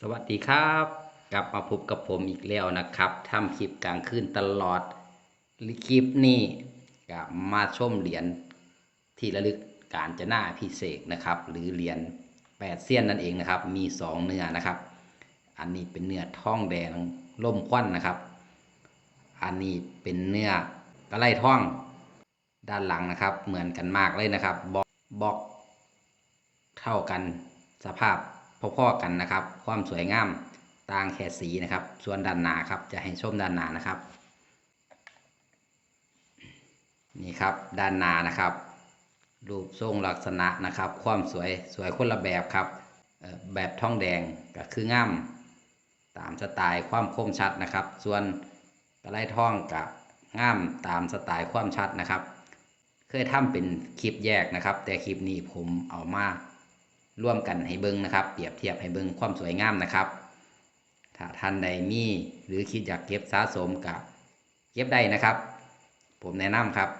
สวัสดีครับ กลับมาพบกับผมอีกแล้วนะครับทำคลิปกลางคืนตลอดคลิปนี้ก็มาชมเหรียญที่ระลึกการจนาพิเศษนะครับ หรือเหรียญแปดเสี้ยนนั่นเองนะครับ มีสองเนื้อนะครับ อันนี้เป็นเนื้อทองแดงล่มควันนะครับ อันนี้เป็นเนื้อกระไลทองด้านหลังนะครับ เหมือนกันมากเลยนะครับบล็อกเท่ากันสภาพ พอๆกันนะครับ ความสวยงามต่างแค่สีนะครับ ส่วนด้านหนาครับจะให้ชมด้านหนานะครับ นี่ครับด้านหนานะครับ รูปทรงลักษณะนะครับ ความสวยสวยคนละแบบครับแบบทองแดงก็คืองามตามสไตล์ความคมชัดนะครับ ส่วนกระไลทองกับงามตามสไตล์ความชัดนะครับ เคยทำเป็นคลิปแยกนะครับ แต่คลิปนี้ผมเอามา ร่วมกันให้เบิ้งนะครับ เปรียบเทียบให้เบิ้งความสวยงามนะครับ ถ้าท่านใดมีหรือคิดอยากเก็บสะสมกับเก็บได้นะครับ ผมแนะนำครับ